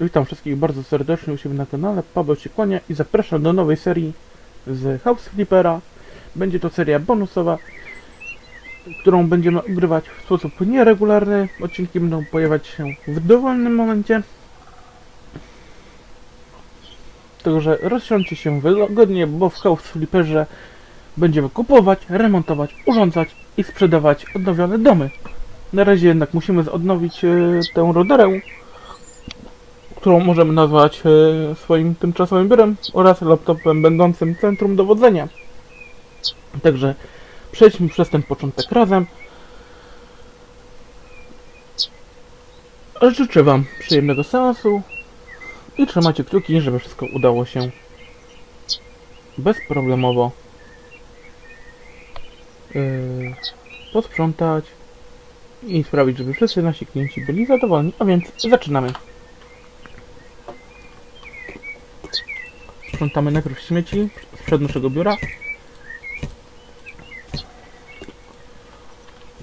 Witam wszystkich bardzo serdecznie u siebie na kanale. Paweł się kłania i zapraszam do nowej serii z House Flippera. Będzie to seria bonusowa, którą będziemy ogrywać w sposób nieregularny. Odcinki będą pojawiać się w dowolnym momencie. Także rozsiądźcie się wygodnie, bo w House Flipperze będziemy kupować, remontować, urządzać i sprzedawać odnowione domy. Na razie jednak musimy odnowić e, tę roderę, którą możemy nazwać e, swoim tymczasowym biurem oraz laptopem będącym centrum dowodzenia. Także przejdźmy przez ten początek razem. Życzę Wam przyjemnego seansu i trzymajcie kciuki, żeby wszystko udało się bezproblemowo yy, posprzątać i sprawić, żeby wszyscy nasi klienci byli zadowoleni. A więc zaczynamy. Sprzątamy najpierw śmieci sprzed naszego biura.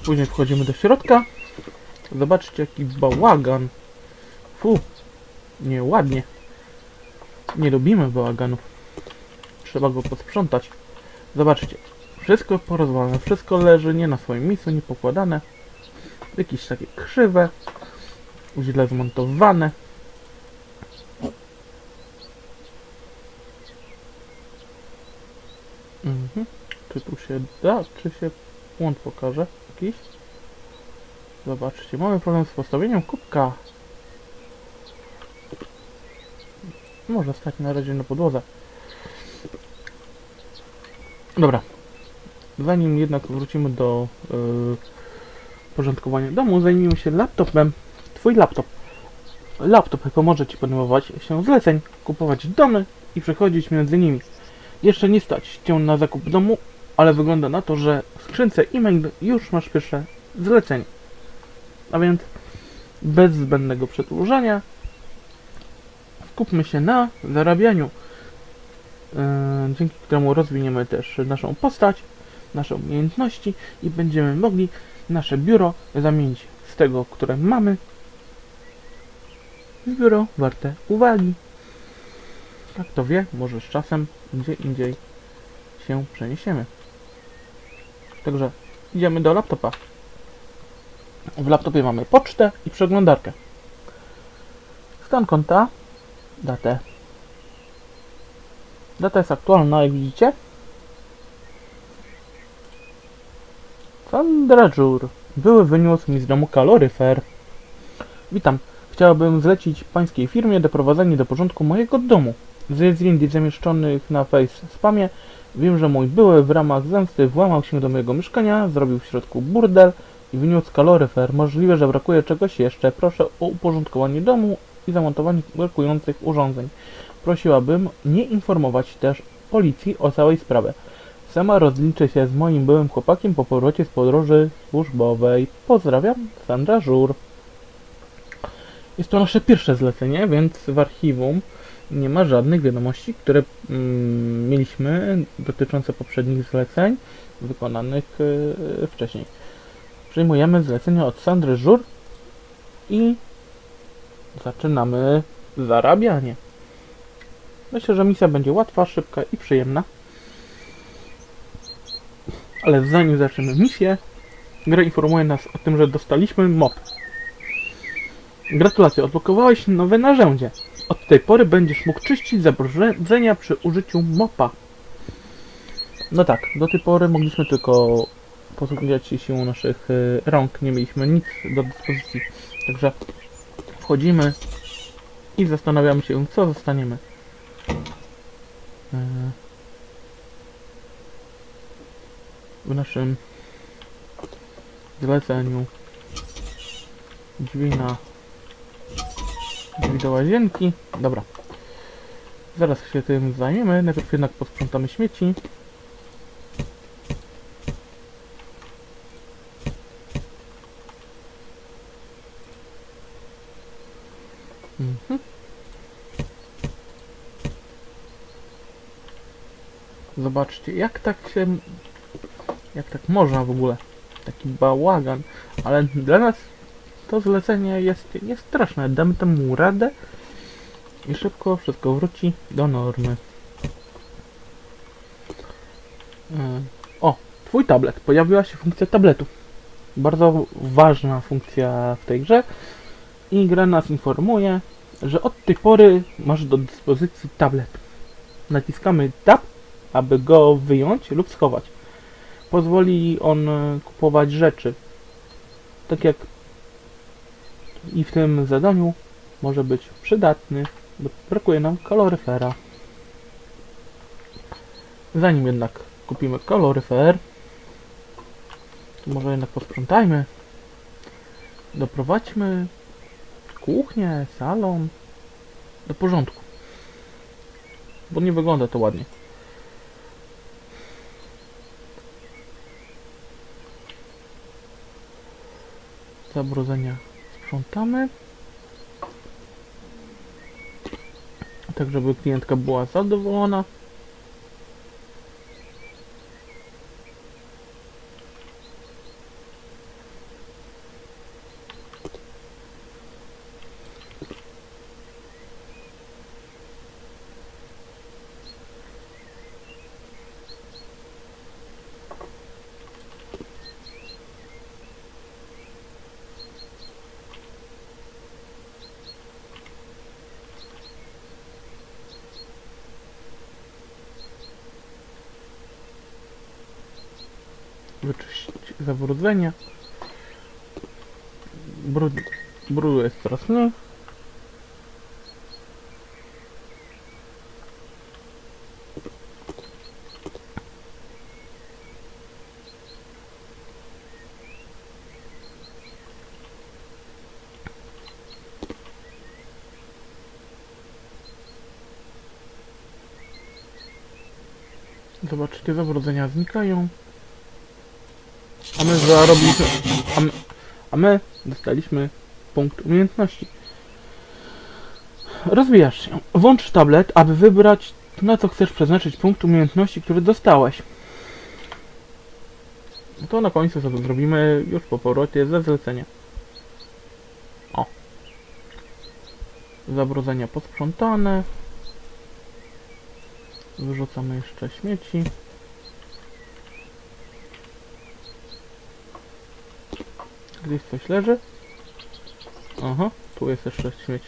Później wchodzimy do środka. Zobaczcie jaki bałagan. Fu, nieładnie. Nie lubimy bałaganów. Trzeba go posprzątać. Zobaczcie, wszystko porozwalane, wszystko leży nie na swoim miejscu, nie pokładane. Jakieś takie krzywe, źle zmontowane. Mhm. Czy tu się da, czy się błąd pokaże jakiś? Zobaczcie, mamy problem z postawieniem kubka. Może stać na razie na podłodze. Dobra. Zanim jednak wrócimy do yy, porządkowania domu, zajmijmy się laptopem. Twój laptop. Laptop pomoże Ci podejmować się zleceń, kupować domy i przechodzić między nimi. Jeszcze nie stać Cię na zakup domu, ale wygląda na to, że w skrzynce e-mail już masz pierwsze zlecenie. A więc bez zbędnego przedłużania skupmy się na zarabianiu, yy, dzięki któremu rozwiniemy też naszą postać, nasze umiejętności i będziemy mogli nasze biuro zamienić z tego, które mamy w biuro warte uwagi. A kto wie, może z czasem gdzie indziej się przeniesiemy. Także idziemy do laptopa. W laptopie mamy pocztę i przeglądarkę. Stan konta, datę. Data jest aktualna, jak widzicie. Sandra Żur. Były wyniósł mi z domu kaloryfer. Witam. Chciałabym zlecić pańskiej firmie doprowadzenie do porządku mojego domu. Z zdjęć zamieszczonych na Face spamie wiem, że mój były w ramach zemsty włamał się do mojego mieszkania, zrobił w środku burdel i wyniósł kaloryfer. Możliwe, że brakuje czegoś jeszcze. Proszę o uporządkowanie domu i zamontowanie brakujących urządzeń. Prosiłabym nie informować też policji o całej sprawie. Sama rozliczę się z moim byłym chłopakiem po powrocie z podróży służbowej. Pozdrawiam, Sandra Żur. Jest to nasze pierwsze zlecenie, więc w archiwum nie ma żadnych wiadomości, które mm, mieliśmy dotyczące poprzednich zleceń wykonanych yy, wcześniej. Przyjmujemy zlecenie od Sandry Żur i zaczynamy zarabianie. Myślę, że misja będzie łatwa, szybka i przyjemna. Ale zanim zaczniemy misję, gra informuje nas o tym, że dostaliśmy mop. Gratulacje, odblokowałeś nowe narzędzie. Od tej pory będziesz mógł czyścić zabrudzenia przy użyciu mopa. No tak, do tej pory mogliśmy tylko posługiwać się siłą naszych y, rąk, nie mieliśmy nic do dyspozycji. Także wchodzimy i zastanawiamy się, co zostaniemy. Y, w naszym zleceniu drzwi na do łazienki. Dobra. Zaraz się tym zajmiemy. Najpierw jednak posprzątamy śmieci. Mhm. Zobaczcie, jak tak się... Jak tak można w ogóle? Taki bałagan. Ale dla nas to zlecenie jest nie straszne. Damy temu radę. i szybko wszystko wróci do normy. E, O, twój tablet. Pojawiła się funkcja tabletu. Bardzo ważna funkcja w tej grze. I gra nas informuje, że od tej pory masz do dyspozycji tablet. Naciskamy Tab, aby go wyjąć lub schować. Pozwoli on kupować rzeczy. Tak jak i w tym zadaniu może być przydatny, bo brakuje nam kaloryfera. Zanim jednak kupimy kaloryfer, to może jednak posprzątajmy. Doprowadźmy kuchnię, salon do porządku. Bo nie wygląda to ładnie. Zabrudzenia sprzątamy. Tak, żeby klientka była zadowolona. Zabrudzenia. Brud, brudu jest coraz mniej. Zobaczcie, zabrudzenia znikają. My. A my, a my dostaliśmy punkt umiejętności. Rozwijasz się. Włącz tablet, aby wybrać na co chcesz przeznaczyć punkt umiejętności, który dostałeś. To na końcu sobie zrobimy już po powrocie ze zlecenia. O. Zabrudzenia posprzątane. Wyrzucamy jeszcze śmieci. Gdzieś coś leży. Aha, tu jest jeszcze śmieć.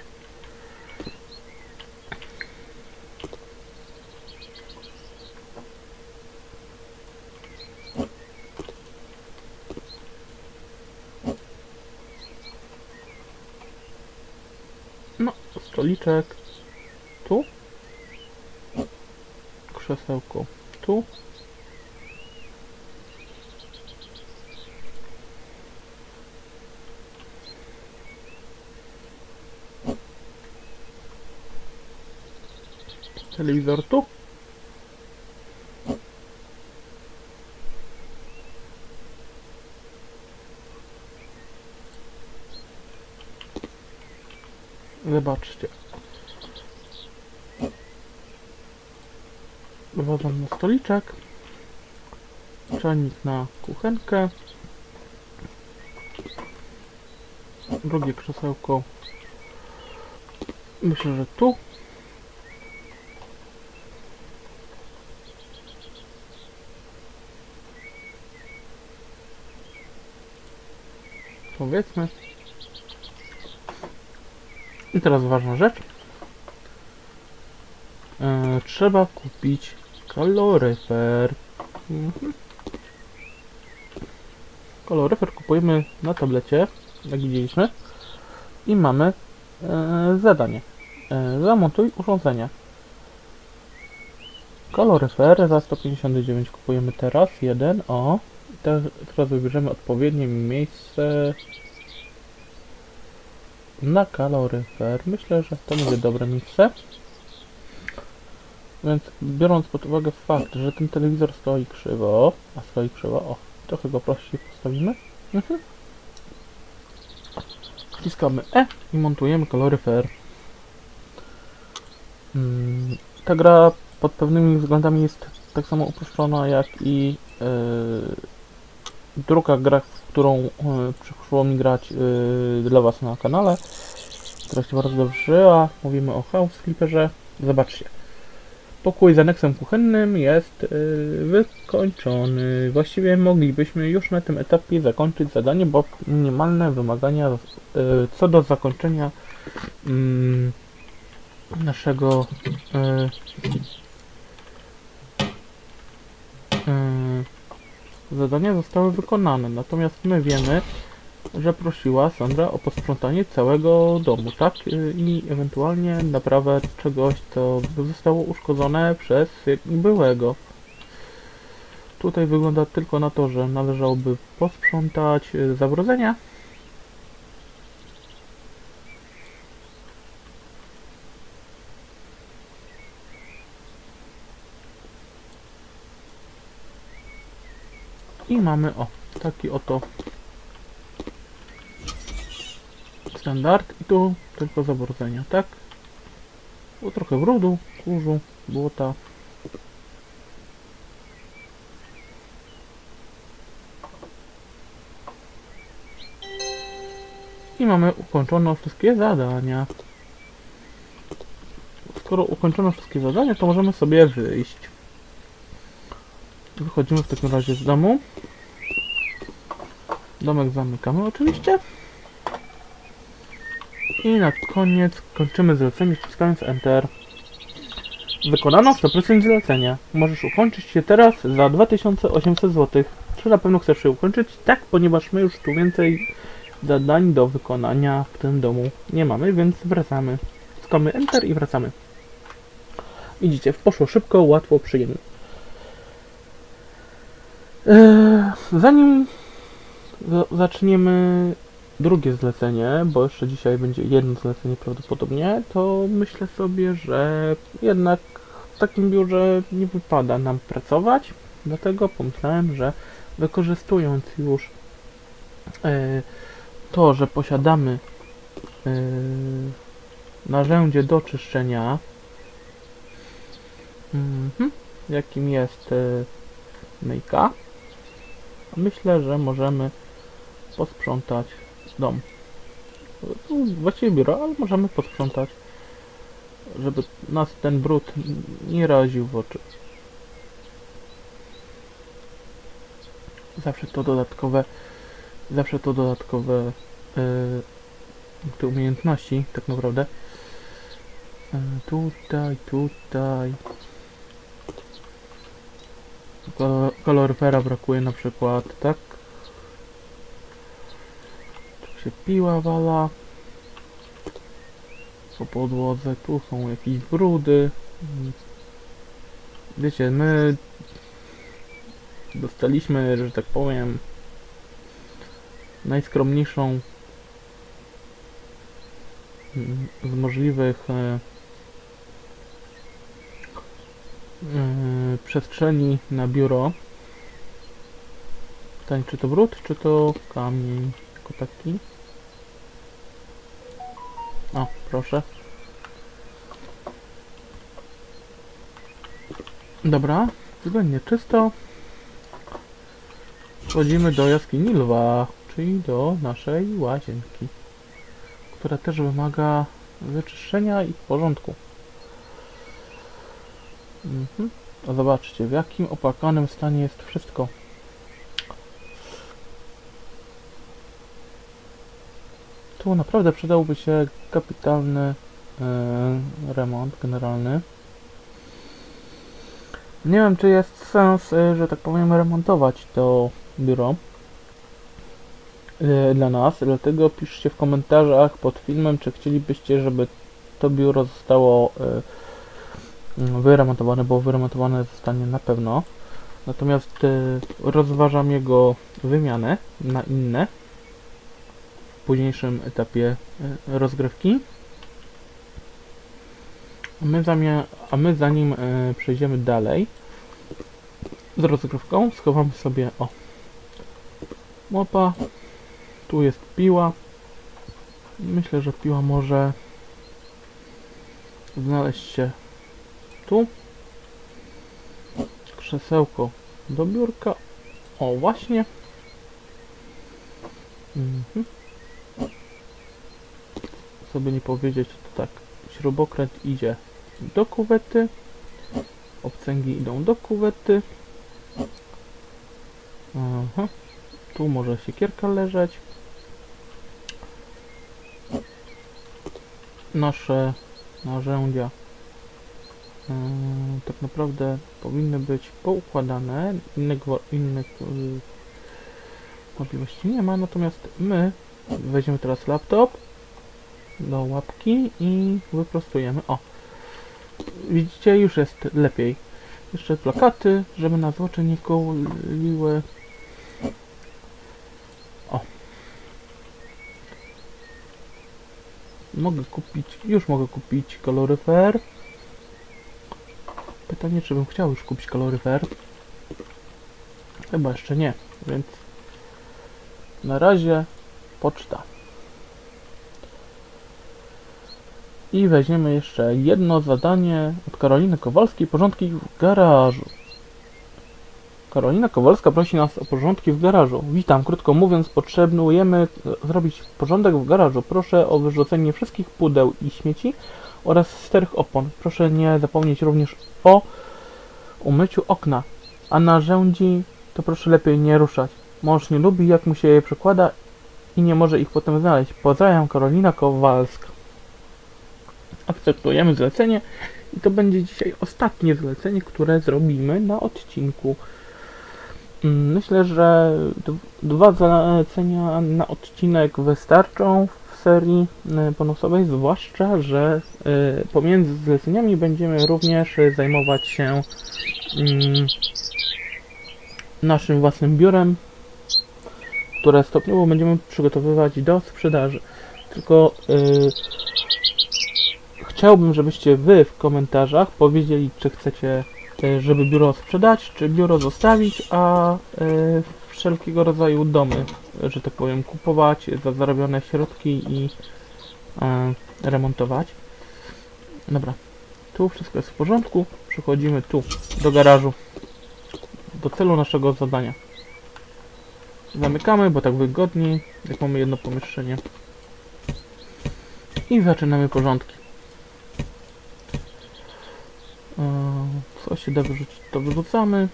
No, stoliczek. Tu. Krzesełko. Tu. Telewizor tu. Zobaczcie. Wodą na stoliczek. Czajnik na kuchenkę. Drugie krzesełko. Myślę, że tu. Powiedzmy. I teraz ważna rzecz. E, trzeba kupić kaloryfer. Mhm. Kaloryfer kupujemy na tablecie, jak widzieliśmy. I mamy e, zadanie. E, zamontuj urządzenie. Kaloryfer za 159 kupujemy teraz, jeden, o. I Teraz, wybierzemy odpowiednie miejsce na kaloryfer. Myślę, że to będzie dobre miejsce. Więc biorąc pod uwagę fakt, że ten telewizor stoi krzywo, a stoi krzywo, o, trochę go prościej postawimy. Mhm. Wciskamy E i montujemy kaloryfer. Mm, ta gra pod pewnymi względami jest tak samo uproszczona jak i yy, druga gra, w którą yy, przyszło mi grać yy, dla Was na kanale. która się bardzo dobrze żyła. Mówimy o House Flipperze. Zobaczcie. Pokój z aneksem kuchennym jest yy, wykończony. Właściwie moglibyśmy już na tym etapie zakończyć zadanie, bo minimalne wymagania co do zakończenia mm, naszego zadania zostały wykonane. Natomiast my wiemy, że prosiła Sandra o posprzątanie całego domu, tak? Y, I ewentualnie naprawę czegoś, co zostało uszkodzone przez byłego. Tutaj wygląda tylko na to, że należałoby posprzątać y, I mamy o, taki oto standard i tu tylko zabrudzenia, tak? Było trochę brudu, kurzu, błota. I mamy ukończone wszystkie zadania. Skoro ukończono wszystkie zadania, to możemy sobie wyjść. Wychodzimy w takim razie z domu. Domek zamykamy oczywiście. I na koniec kończymy zlecenie wciskając Enter. Wykonano 100% zlecenia. Możesz ukończyć je teraz za 2800 zł. Czy na pewno chcesz je ukończyć? Tak, ponieważ my już tu więcej zadań do wykonania w tym domu nie mamy, więc wracamy. Wciskamy Enter i wracamy. Widzicie, poszło szybko, łatwo, przyjemnie. Eee, zanim za- zaczniemy drugie zlecenie, bo jeszcze dzisiaj będzie jedno zlecenie prawdopodobnie, to myślę sobie, że jednak w takim biurze nie wypada nam pracować, dlatego pomyślałem, że wykorzystując już e, to, że posiadamy e, narzędzie do czyszczenia, mhm, jakim jest e, myjka, myślę, że możemy posprzątać dom. Tu Właściwie biuro, ale możemy posprzątać, żeby nas ten brud nie raził w oczy. Zawsze to dodatkowe, zawsze to dodatkowe yy, te umiejętności, tak naprawdę. Yy, tutaj, tutaj. Kolor- Kaloryfera brakuje na przykład, tak? Tu się piła wala. Po podłodze, tu są jakieś brudy. Wiecie, my dostaliśmy, że tak powiem, najskromniejszą mm, z możliwych e, e, przestrzeni na biuro. Pytanie, czy to brud, czy to kamień jako taki? O, proszę. Dobra, względnie czysto. Wchodzimy do jaskini lwa, czyli do naszej łazienki, która też wymaga wyczyszczenia i porządku. Mhm. A zobaczcie, w jakim opłakanym stanie jest wszystko. Tu naprawdę przydałby się kapitalny e, remont generalny. Nie wiem, czy jest sens, e, że tak powiem, remontować to biuro e, dla nas, dlatego piszcie w komentarzach pod filmem, czy chcielibyście, żeby to biuro zostało mm, wyremontowane, bo wyremontowane zostanie na pewno. Natomiast e, rozważam jego wymianę na inne w późniejszym etapie e, rozgrywki. A my, a my zanim e, przejdziemy dalej z rozgrywką, schowamy sobie o mopa. Tu jest piła. Myślę, że piła może znaleźć się tu. Krzesełko do biurka. O, właśnie. Mhm. by nie powiedzieć, to tak, śrubokręt idzie do kuwety, obcęgi idą do kuwety. Aha. Tu może siekierka leżeć. Nasze narzędzia tak naprawdę powinny być poukładane. Innego, innych możliwości nie ma, natomiast my weźmiemy teraz laptop do łapki i wyprostujemy. O! Widzicie, już jest lepiej. Jeszcze plakaty, żeby nas oczy nie koliły. O. Mogę kupić, już mogę kupić koloryfer. Pytanie, czy bym chciał już kupić koloryfer. Chyba jeszcze nie, więc na razie poczta. I weźmiemy jeszcze jedno zadanie od Karoliny Kowalskiej, porządki w garażu. Karolina Kowalska prosi nas o porządki w garażu. Witam, krótko mówiąc, potrzebujemy e, zrobić porządek w garażu. Proszę o wyrzucenie wszystkich pudeł i śmieci oraz starych opon. Proszę nie zapomnieć również o umyciu okna. A narzędzi to proszę lepiej nie ruszać. Mąż nie lubi, jak mu się je przekłada i nie może ich potem znaleźć. Pozdrawiam, Karolina Kowalska. Akceptujemy zlecenie i to będzie dzisiaj ostatnie zlecenie, które zrobimy na odcinku. Mm, Myślę, że dwa zalecenia na odcinek wystarczą w serii bonusowej, zwłaszcza, że y, pomiędzy zleceniami będziemy również zajmować się mm, naszym własnym biurem, które stopniowo będziemy przygotowywać do sprzedaży. Tylko y, chciałbym, żebyście wy w komentarzach powiedzieli, czy chcecie, żeby biuro sprzedać, czy biuro zostawić, a y, wszelkiego rodzaju domy, że tak powiem, kupować za zarobione środki i y, remontować. Dobra, tu wszystko jest w porządku. Przechodzimy tu, do garażu, do celu naszego zadania. Zamykamy, bo tak wygodniej, jak mamy jedno pomieszczenie. I zaczynamy porządki. Eee, Co się da wyrzucić, to wyrzucamy.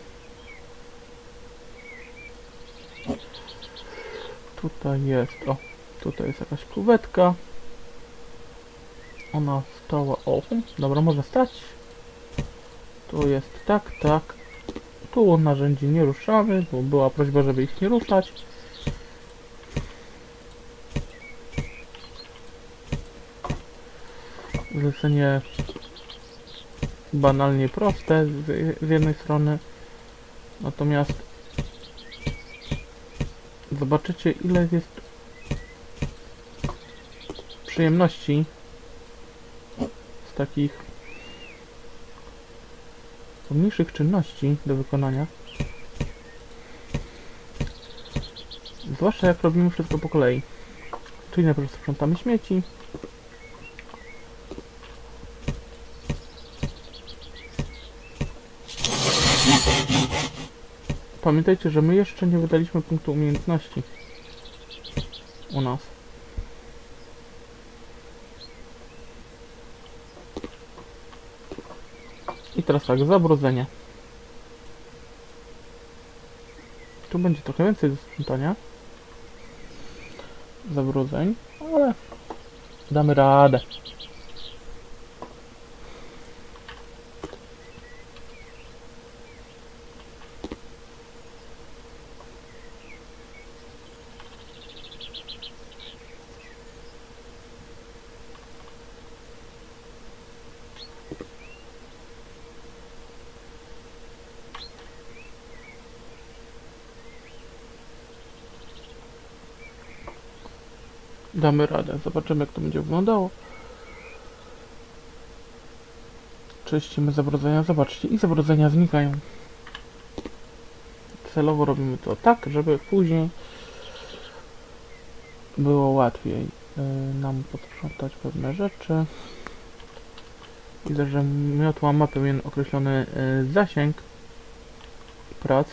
Tutaj jest, o, tutaj jest jakaś kuwetka. Ona stała, o, dobra, może stać. Tu jest tak, tak. Tu narzędzi nie ruszamy, bo była prośba, żeby ich nie ruszać. Zlecenie banalnie proste z, jednej strony, natomiast zobaczycie ile jest przyjemności z takich pomniejszych czynności do wykonania. Zwłaszcza jak robimy wszystko po kolei. Czyli najpierw sprzątamy śmieci. Pamiętajcie, że my jeszcze nie wydaliśmy punktu umiejętności u nas. I teraz tak, zabrudzenie. Tu będzie trochę więcej do sprzątania. Zabrudzeń, ale damy radę. Damy radę. Zobaczymy jak to będzie wyglądało. Czyścimy zabrudzenia. Zobaczcie. I zabrudzenia znikają. Celowo robimy to tak, żeby później było łatwiej y, nam posprzątać pewne rzeczy. Widzę, że miotła ma pewien określony y, zasięg prac,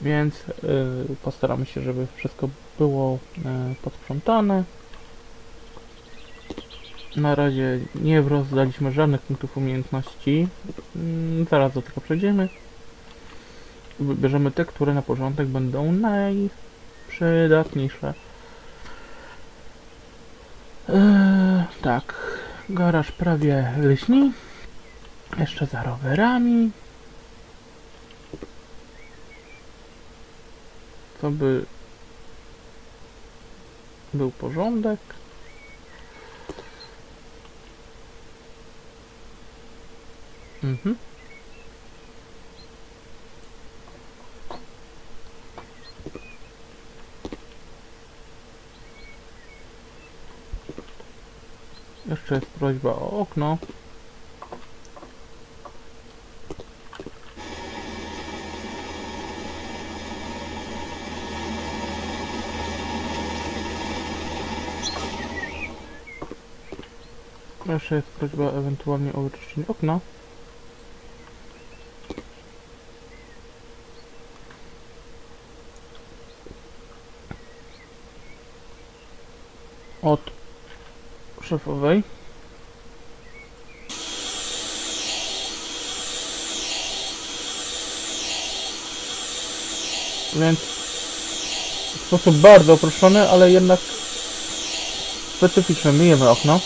więc y, postaramy się, żeby wszystko było y, posprzątane. Na razie nie rozdaliśmy żadnych punktów umiejętności. Mm, Zaraz do tego przejdziemy. Wybierzemy te, które na początek będą najprzydatniejsze. Eee, tak, garaż prawie leśni. Jeszcze za rowerami. To by był porządek. Mhm. Jeszcze jest prośba o okno. Jeszcze jest prośba ewentualnie o wyczyszczenie okna. Od szefowej. Więc w sposób bardzo uproszczony, ale jednak specyficzny. Myjemy okno.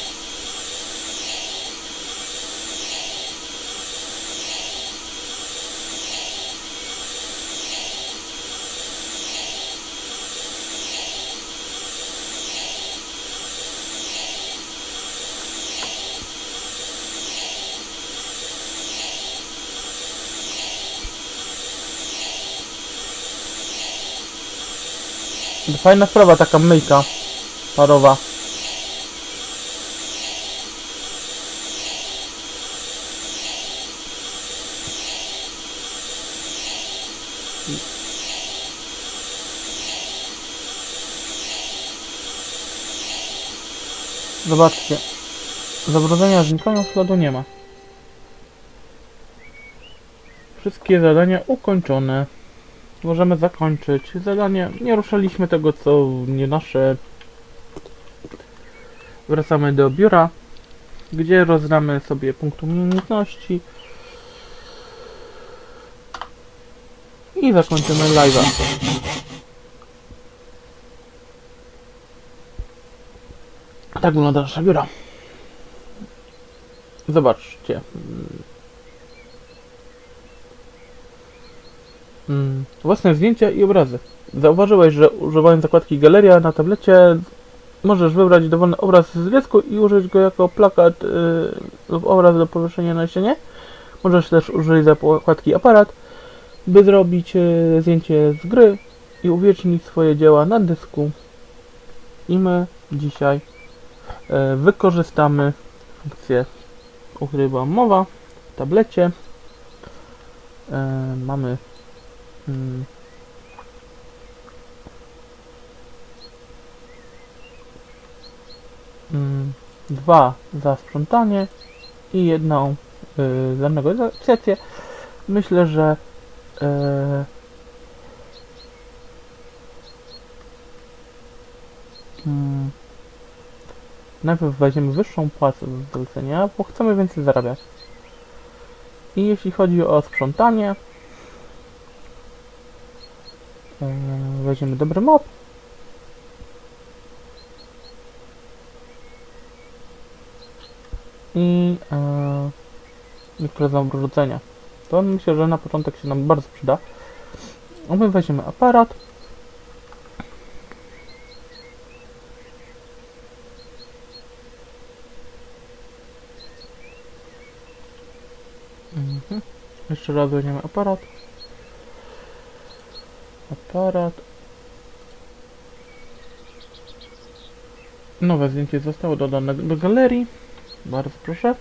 Fajna sprawa taka myjka parowa. Zobaczcie. Zabrudzenia znikają, śladu nie ma. Wszystkie zadania ukończone. Możemy zakończyć zadanie. Nie ruszaliśmy tego, co nie nasze. Wracamy do biura, gdzie rozdamy sobie punkt umiejętności. I zakończymy live'a. Tak wygląda nasze biuro. Zobaczcie. Mm, własne zdjęcia i obrazy. Zauważyłeś, że używając zakładki Galeria na tablecie możesz wybrać dowolny obraz z dziecku i użyć go jako plakat yy, lub obraz do powieszenia na ścianie. Możesz też użyć zakładki Aparat, by zrobić yy, zdjęcie z gry i uwiecznić swoje dzieła na dysku. I my dzisiaj yy, wykorzystamy funkcję, o której była mowa w tablecie. Yy, mamy Mm. Mm, Dwa za sprzątanie i jedną y, za negocjację. Myślę, że y, mm, najpierw weźmiemy wyższą płacę z zlecenia, bo chcemy więcej zarabiać. I jeśli chodzi o sprzątanie, Weźmiemy dobry mop. I e, niektóre zabrudzenia. To myślę, że na początek się nam bardzo przyda. My weźmiemy aparat. Mhm. Jeszcze raz weźmiemy aparat aparat. Nowe zdjęcie zostało dodane do galerii. Bardzo proszę.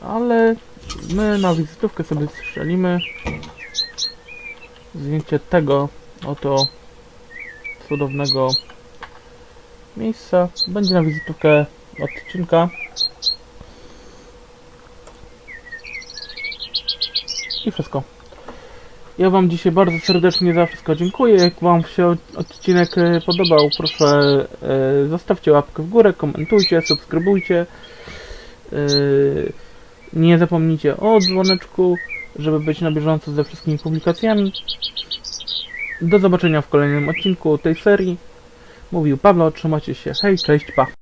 Ale my na wizytówkę sobie strzelimy zdjęcie tego oto cudownego miejsca. Będzie na wizytówkę odcinka. I wszystko. Ja Wam dzisiaj bardzo serdecznie za wszystko dziękuję. Jak Wam się odcinek e, podobał, proszę e, zostawcie łapkę w górę, komentujcie, subskrybujcie. E, nie zapomnijcie o dzwoneczku, żeby być na bieżąco ze wszystkimi publikacjami. Do zobaczenia w kolejnym odcinku tej serii. Mówił Pablo, trzymajcie się. Hej, cześć, pa.